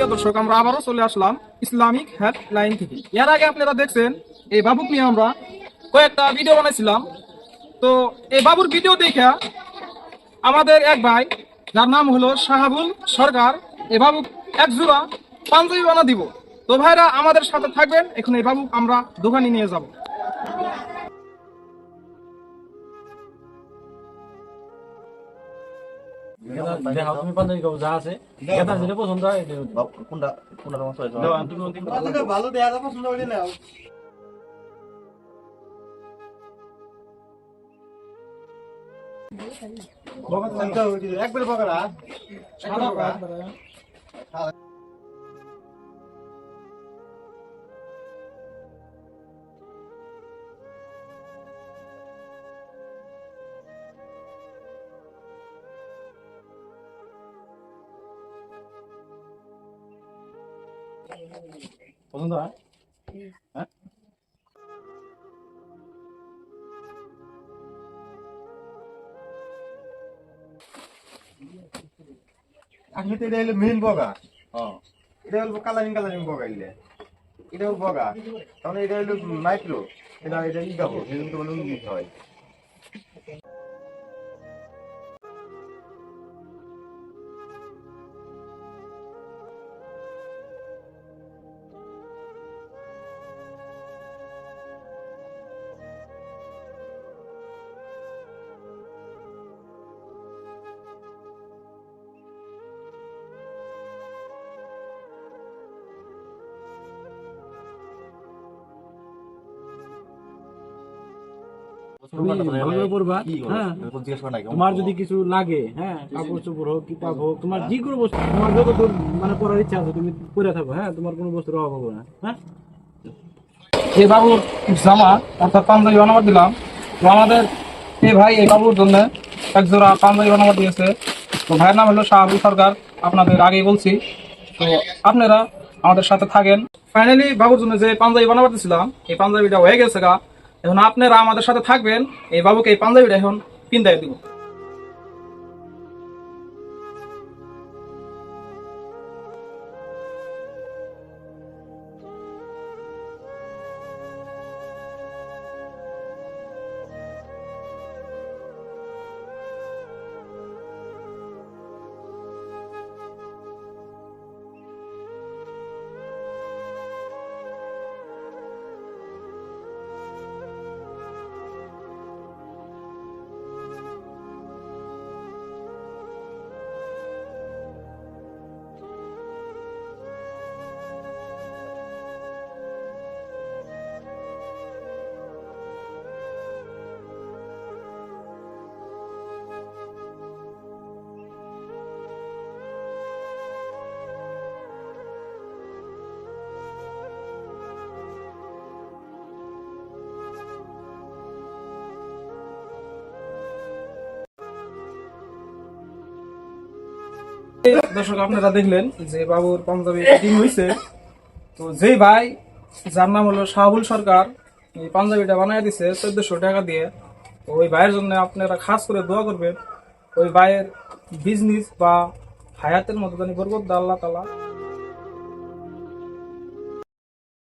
প্রিয় দর্শক, আমরা আবারও চলে আসলাম ইসলামিক হেল্পলাইন থেকে। এর আগে আপনারা দেখছেন, এই বাবুক নিয়ে আমরা কয়েকটা ভিডিও বানাইছিলাম। তো এই বাবুর ভিডিও দেখে আমাদের এক ভাই, যার নাম হলো শাহাবুল সরকার, এই বাবু এক জোড়া পাঞ্জাবি বানা দিব। তো ভাইরা আমাদের সাথে থাকবেন, এখন এই বাবু আমরা দোকানে নিয়ে যাব। ভালো দেয়া যাবে পছন্দ করে নাও একবার পকড়া সাদা পছন্দ হয়? তো এটা হলো মেইন বগা। এটা হলো কালারিং কালারিং বগা ইলে এটা হলো বগা। তাহলে এটা হলো মাইক্রো এটা এটা ই গাবো এটা কিন্তু হয়। তুমি ভালো করবা হ্যাঁ। তোমার যদি কিছু লাগে হ্যাঁ কাপড় চোপড় হোক কিতাব হোক তোমার যে কোনো বস্তু তোমার যত মানে পড়ার ইচ্ছা আছে তুমি পড়ে থাকো হ্যাঁ তোমার কোনো বস্তুর অভাব হবে না হ্যাঁ। এই বাবুর জামা অর্থাৎ পাঞ্জাবি বানাবার দিলাম। তো আমাদের এই ভাই এই বাবুর জন্য এক জোড়া পাঞ্জাবি বানাবার দিয়েছে। তো ভাইয়ের নাম হলো শাহাবুল সরকার আপনাদের আগেই বলছি। তো আপনারা আমাদের সাথে থাকেন। ফাইনালি বাবুর জন্য যে পাঞ্জাবি বানাবার দিয়েছিলাম এই পাঞ্জাবিটা হয়ে গেছে গা। এখন আপনারা আমাদের সাথে থাকবেন। এই বাবুকে এই পাঞ্জাবিটা এখন পিন্দায় দিব। দর্শক, আপনারা দেখলেন যে বাবুর পাঞ্জাবি ফিটিং হয়েছে তো যেই ভাই, যার নাম হলো শাহুল সরকার, এই পাঞ্জাবিটা বানিয়ে দিছে চোদ্দশো টাকা দিয়ে। তো ওই ভাইয়ের জন্য আপনারা খাস করে দোয়া করবেন। ওই ভাইয়ের বিজনেস বা হায়াতের মতো জানি বরবদ্দা আল্লাহ তালা